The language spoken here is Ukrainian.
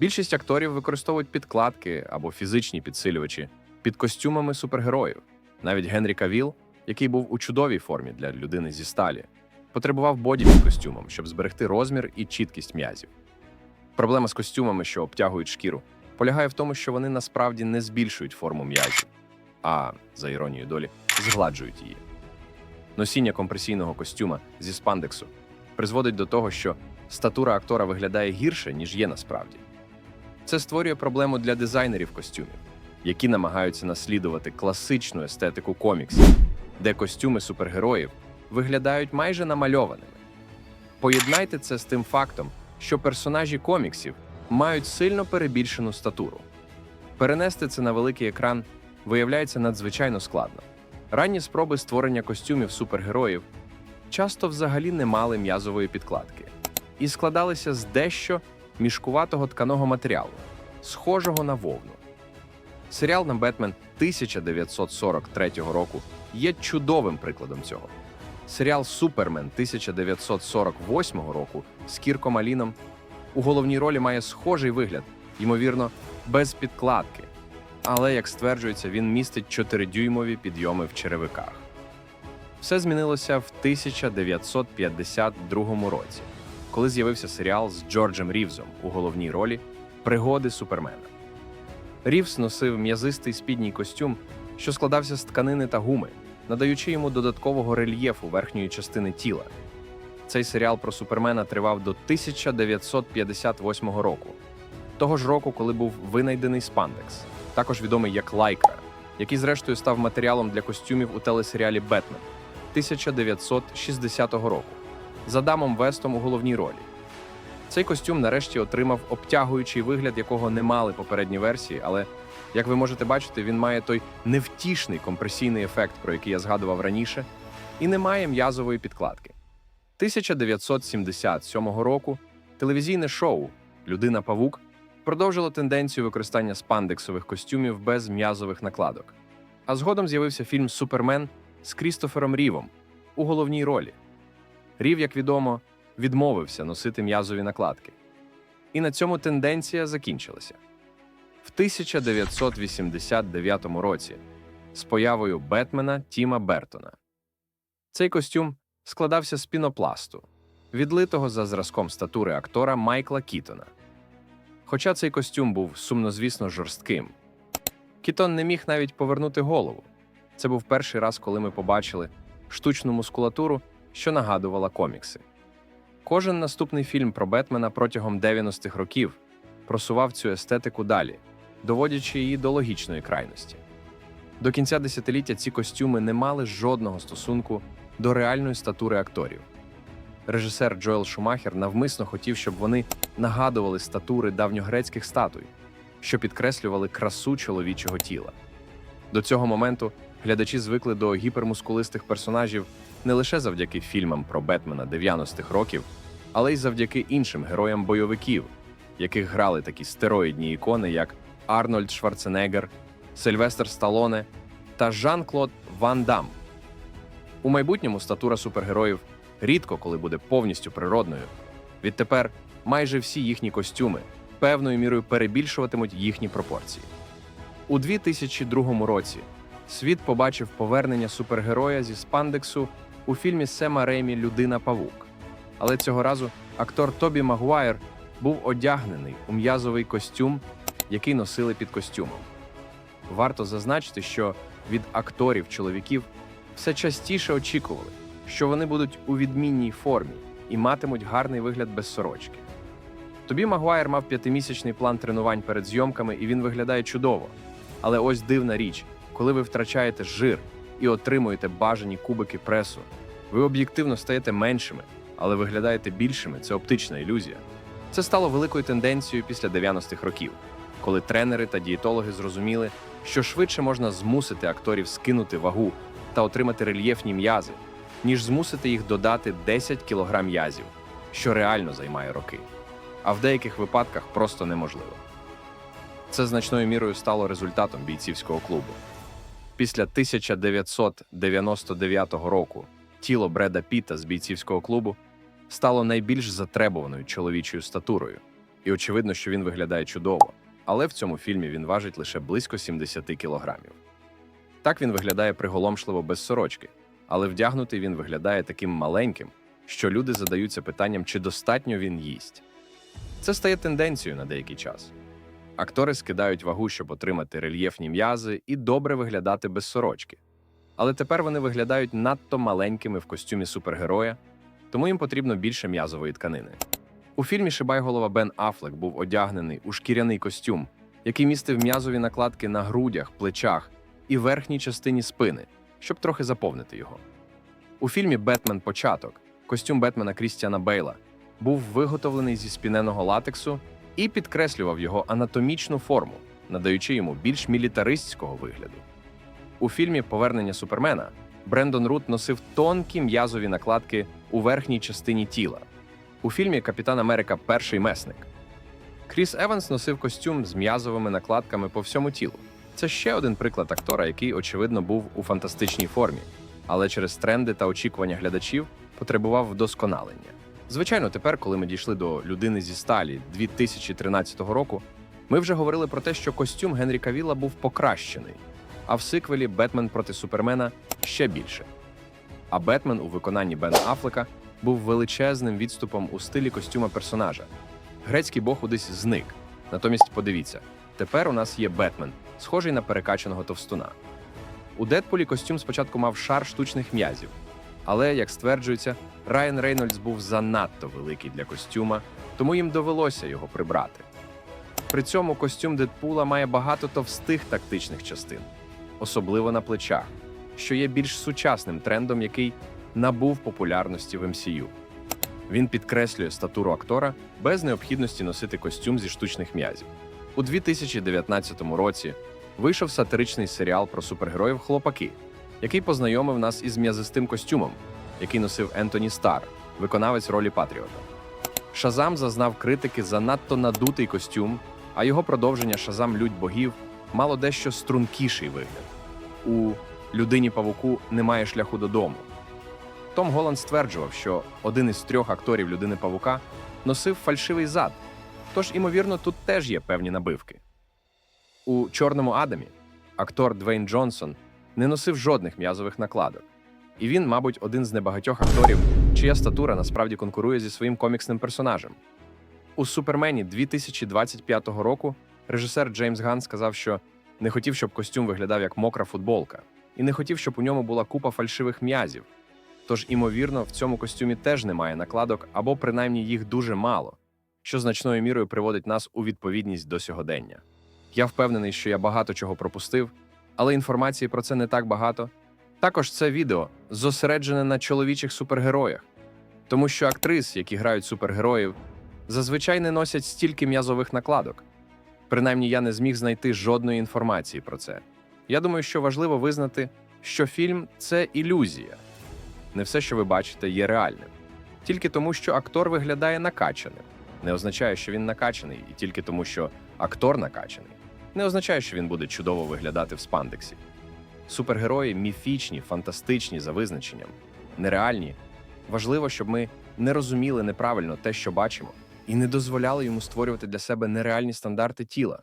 Більшість акторів використовують підкладки або фізичні підсилювачі під костюмами супергероїв. Навіть Генрі Кавіл, який був у чудовій формі для людини зі сталі, потребував боді під костюмом, щоб зберегти розмір і чіткість м'язів. Проблема з костюмами, що обтягують шкіру, полягає в тому, що вони насправді не збільшують форму м'язів, а, за іронією долі, згладжують її. Носіння компресійного костюма зі спандексу призводить до того, що статура актора виглядає гірше, ніж є насправді. Це створює проблему для дизайнерів костюмів, які намагаються наслідувати класичну естетику коміксів, де костюми супергероїв виглядають майже намальованими. Поєднайте це з тим фактом, що персонажі коміксів мають сильно перебільшену статуру. Перенести це на великий екран виявляється надзвичайно складно. Ранні спроби створення костюмів супергероїв часто взагалі не мали м'язової підкладки і складалися з дещо мішкуватого тканого матеріалу, схожого на вовну. Серіал на Бетмен 1943 року є чудовим прикладом цього. Серіал Супермен 1948 року з Кірком Аліном у головній ролі має схожий вигляд, ймовірно, без підкладки. Але, як стверджується, він містить 4-дюймові підйоми в черевиках. Все змінилося в 1952 році, коли з'явився серіал з Джорджем Рівзом у головній ролі Пригоди Супермена. Рівз носив м'язистий спідній костюм, що складався з тканини та гуми, надаючи йому додаткового рельєфу верхньої частини тіла. Цей серіал про Супермена тривав до 1958 року, того ж року, коли був винайдений спандекс, також відомий як лайкра, який зрештою став матеріалом для костюмів у телесеріалі Бетмен 1960 року з Адамом Вестом у головній ролі. Цей костюм нарешті отримав обтягуючий вигляд, якого не мали попередні версії, але, як ви можете бачити, він має той невтішний компресійний ефект, про який я згадував раніше, і не має м'язової підкладки. 1977 року телевізійне шоу Людина Павук продовжило тенденцію використання спандексових костюмів без м'язових накладок. А згодом з'явився фільм Супермен з Крістофером Рівом у головній ролі. Рів, як відомо, відмовився носити м'язові накладки. І на цьому тенденція закінчилася. В 1989 році з появою Бетмена Тіма Бертона. Цей костюм складався з пінопласту, відлитого за зразком статури актора Майкла Кітона. Хоча цей костюм був сумнозвісно жорстким, Кітон не міг навіть повернути голову. Це був перший раз, коли ми побачили штучну мускулатуру, що нагадувала комікси. Кожен наступний фільм про Бетмена протягом 90-х років просував цю естетику далі, доводячи її до логічної крайності. До кінця десятиліття ці костюми не мали жодного стосунку до реальної статури акторів. Режисер Джоел Шумахер навмисно хотів, щоб вони нагадували статури давньогрецьких статуй, що підкреслювали красу чоловічого тіла. До цього моменту глядачі звикли до гіпермускулистих персонажів не лише завдяки фільмам про Бетмена 90-х років, але й завдяки іншим героям бойовиків, яких грали такі стероїдні ікони, як Арнольд Шварценеггер, Сильвестр Сталоне та Жан-Клод Ван Дам. У майбутньому статура супергероїв рідко коли буде повністю природною. Відтепер майже всі їхні костюми певною мірою перебільшуватимуть їхні пропорції. У 2002 році світ побачив повернення супергероя зі спандексу у фільмі Сема Реймі Людина Павук. Але цього разу актор Тобі Магуайр був одягнений у м'язовий костюм, який носили під костюмом. Варто зазначити, що від акторів чоловіків все частіше очікували, що вони будуть у відмінній формі і матимуть гарний вигляд без сорочки. Тобі Магуайр мав п'ятимісячний план тренувань перед зйомками, і він виглядає чудово. Але ось дивна річ, коли ви втрачаєте жир і отримуєте бажані кубики пресу, ви об'єктивно стаєте меншими, але виглядаєте більшими це оптична ілюзія. Це стало великою тенденцією після 90-х років, коли тренери та дієтологи зрозуміли, що швидше можна змусити акторів скинути вагу та отримати рельєфні м'язи, ніж змусити їх додати 10 кг м'язів, що реально займає роки. А в деяких випадках просто неможливо. Це значною мірою стало результатом бійцівського клубу. Після 1999 року тіло Бреда Піта з бійцівського клубу стало найбільш затребуваною чоловічою статурою. І очевидно, що він виглядає чудово, але в цьому фільмі він важить лише близько 70 кілограмів. Так він виглядає приголомшливо без сорочки, але вдягнутий він виглядає таким маленьким, що люди задаються питанням, чи достатньо він їсть. Це стає тенденцією на деякий час. Актори скидають вагу, щоб отримати рельєфні м'язи і добре виглядати без сорочки. Але тепер вони виглядають надто маленькими в костюмі супергероя, тому їм потрібно більше м'язової тканини. У фільмі Шибайголова Бен Афлек був одягнений у шкіряний костюм, який містив м'язові накладки на грудях, плечах і верхній частині спини, щоб трохи заповнити його. У фільмі Бетмен Початок костюм Бетмена Крістіана Бейла був виготовлений зі спіненого латексу і підкреслював його анатомічну форму, надаючи йому більш мілітаристського вигляду. У фільмі Повернення Супермена Брендон Рут носив тонкі м'язові накладки у верхній частині тіла. У фільмі Капітан Америка Перший месник. Кріс Еванс носив костюм з м'язовими накладками по всьому тілу. Це ще один приклад актора, який, очевидно, був у фантастичній формі, але через тренди та очікування глядачів потребував вдосконалення. Звичайно, тепер, коли ми дійшли до людини зі сталі 2013 року, ми вже говорили про те, що костюм Генрі Кавіла був покращений, а в сиквелі Бетмен проти Супермена ще більше. А Бетмен у виконанні Бена Афлека був величезним відступом у стилі костюма персонажа. Грецький бог кудись зник. Натомість подивіться, тепер у нас є Бетмен, схожий на перекачаного товстуна. У Дедпулі костюм спочатку мав шар штучних м'язів, але, як стверджується, Райан Рейнольдс був занадто великий для костюма, тому їм довелося його прибрати. При цьому костюм Дедпула має багато товстих тактичних частин, особливо на плечах, що є більш сучасним трендом, який набув популярності в MCU. Він підкреслює статуру актора без необхідності носити костюм зі штучних м'язів. У 2019 році вийшов сатиричний серіал про супергероїв Хлопаки, який познайомив нас із м'язистим костюмом, який носив Ентоні Стар, виконавець ролі Патріота. Шазам зазнав критики за надто надутий костюм, а його продовження Шазам Людь богів мало дещо стрункіший вигляд. У людині павуку немає шляху додому. Том Голланд стверджував, що один із трьох акторів людини павука носив фальшивий зад, тож, імовірно, тут теж є певні набивки. У Чорному Адамі актор Двейн Джонсон не носив жодних м'язових накладок, і він, мабуть, один з небагатьох акторів, чия статура насправді конкурує зі своїм коміксним персонажем. У Супермені 2025 року режисер Джеймс Ган сказав, що не хотів, щоб костюм виглядав як мокра футболка, і не хотів, щоб у ньому була купа фальшивих м'язів. Тож, імовірно, в цьому костюмі теж немає накладок, або принаймні їх дуже мало, що значною мірою приводить нас у відповідність до сьогодення. Я впевнений, що я багато чого пропустив, але інформації про це не так багато. Також це відео зосереджене на чоловічих супергероях, тому що актрис, які грають супергероїв, зазвичай не носять стільки м'язових накладок. Принаймні, я не зміг знайти жодної інформації про це. Я думаю, що важливо визнати, що фільм це ілюзія. Не все, що ви бачите, є реальним. Тільки тому, що актор виглядає накачаним, не означає, що він накачаний, і тільки тому, що актор накачаний, не означає, що він буде чудово виглядати в спандексі. Супергерої міфічні, фантастичні за визначенням, нереальні. Важливо, щоб ми не розуміли неправильно те, що бачимо, і не дозволяли йому створювати для себе нереальні стандарти тіла.